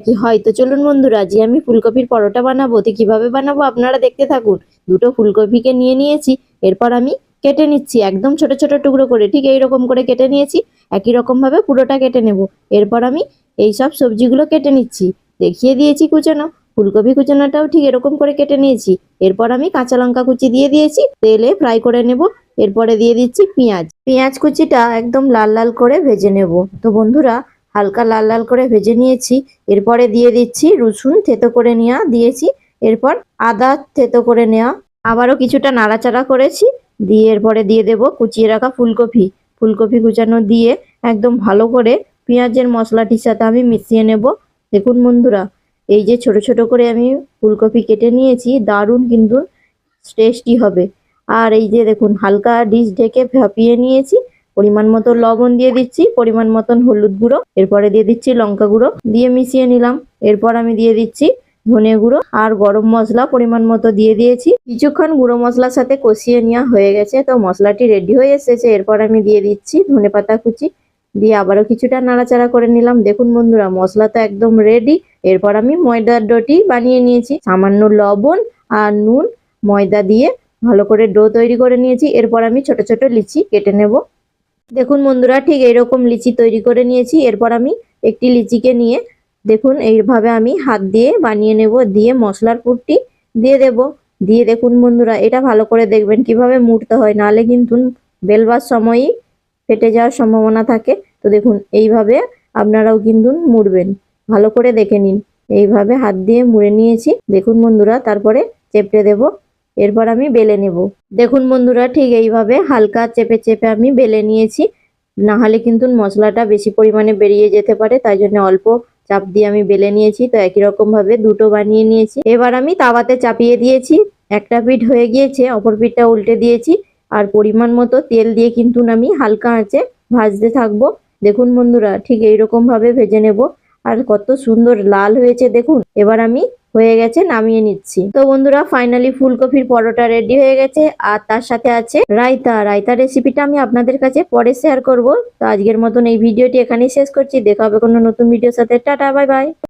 কি হয়? তো চলুন বন্ধুরা, আজকে আমি ফুলকপির পরোটা বানাবো। তো কীভাবে বানাবো আপনারা দেখতে থাকুন। দুটো ফুলকপিকে নিয়ে নিয়েছি, এরপর আমি কেটে নিচ্ছি। একদম ছোট ছোট টুকরো করে, ঠিক এই রকম করে কেটে নিয়েছি। একই রকম ভাবে পুরোটা কেটে নেব। এরপর আমি এই সব সবজিগুলো কেটে নিচ্ছি। দেখিয়ে দিয়েছি কুচানো। ফুলকপি কুচানোটাও ঠিক এরকম করে কেটে নিয়েছি। এরপর আমি কাঁচা লঙ্কা কুচি দিয়ে দিয়েছি। তেলে ফ্রাই করে নেব। এরপরে দিয়ে দিচ্ছি পেঁয়াজ। পেঁয়াজ কুচিটা একদম লাল লাল করে ভেজে নেব। তো বন্ধুরা হালকা লাল লাল করে ভেজে নিয়েছি। এরপরে দিয়ে দিচ্ছি রসুন, থেতো করে নেওয়া দিয়েছি। এরপর আদা থেতো করে নেওয়া। আবারও কিছুটা নাড়াচাড়া করেছি। দিয়ে এরপরে দিয়ে দেব কুচিয়ে রাখা ফুলকপি। ফুলকপি কুচানো দিয়ে একদম ভালো করে পেঁয়াজের মশলাটির সাথে আমি মিশিয়ে নেব। দেখুন বন্ধুরা, এই যে ছোট ছোট করে আমি ফুলকপি কেটে নিয়েছি, দারুণ কিন্তু টেস্টি হবে। আর এই যে দেখুন, হালকা ডিশ ঢেকে ভাপিয়ে নিয়েছি। পরিমাণ মতো লবণ দিয়ে দিচ্ছি, পরিমাণ মতন হলুদ গুঁড়ো, এরপরে দিয়ে দিচ্ছি লঙ্কা গুঁড়ো, দিয়ে মিশিয়ে নিলাম। এরপর আমি দিয়ে দিচ্ছি ধনে গুঁড়ো আর গরম মশলা পরিমাণ মতো দিয়ে দিয়েছি। কিছুক্ষণ গুঁড়ো মশলার সাথে কষিয়ে নেওয়া হয়ে গেছে, তো মশলাটি রেডি হয়ে এসেছে। এরপর আমি দিয়ে দিচ্ছি ধনে পাতা কুচি, দিয়ে আবারও কিছুটা নাড়াচাড়া করে নিলাম। দেখুন বন্ধুরা, মশলা তো একদম রেডি এরপর আমি ময়দার ডোটি বানিয়ে নিয়েছি। সামান্য লবণ আর নুন, ময়দা দিয়ে ভালো করে ডো তৈরি করে নিয়েছি। এরপর আমি ছোট ছোট লিচি কেটে নেব। দেখুন বন্ধুরা, ঠিক এইরকম লিচি তৈরি করে নিয়েছি। এরপর আমি একটি লিচিকে নিয়ে দেখুন, এইভাবে আমি হাত দিয়ে বানিয়ে নেব, দিয়ে মশলার পুরটি দিয়ে দেব। দিয়ে দেখুন বন্ধুরা, এটা ভালো করে দেখবেন কীভাবে মুড়তে হয়, নাহলে কিন্তু বেলবার সময়ই ফেটে যাওয়ার সম্ভাবনা থাকে। তো দেখুন, এইভাবে আপনারাও কিন্তু মুড়বেন। ভালো করে দেখে নিন। এইভাবে হাত দিয়ে মুড়ে নিয়েছি। দেখুন বন্ধুরা, তারপরে চেপটে দেব। এরপর আমি বেলে নেব। দেখুন বন্ধুরা, ঠিক এইভাবে হালকা চেপে চেপে আমি বেলে নিয়েছি। না হলে কিন্তু মশলাটা বেশি পরিমাণে বেরিয়ে যেতে পারে, তাই জন্য অল্প চাপ দিয়ে আমি বেলে নিয়েছি। তো একই রকম ভাবে দুটো বানিয়ে নিয়েছি। এবার আমি তাওয়াতে চাপিয়ে দিয়েছি। একটা পিঠ হয়ে গিয়েছে, অপর পিঠটা উল্টে দিয়েছি। আর পরিমাণ মতো তেল দিয়ে কিন্তু আমি হালকা আঁচে ভাজতে থাকব। দেখুন বন্ধুরা, ঠিক এইরকম ভাবে ভেজে নেব। আর কত সুন্দর লাল হয়েছে দেখুন। এবার আমি হয়ে গেছে নামিয়ে নিচ্ছি। তো বন্ধুরা ফাইনালি ফুলকপির পরোটা রেডি হয়ে গেছে। আর তার সাথে আছে রায়তা। রায়তা রেসিপিটা আমি আপনাদের কাছে পরে শেয়ার করব। তো আজকের মতন এই ভিডিওটি এখানেই শেষ করছি। দেখা হবে কোনো নতুন ভিডিওর সাথে। Tata bye bye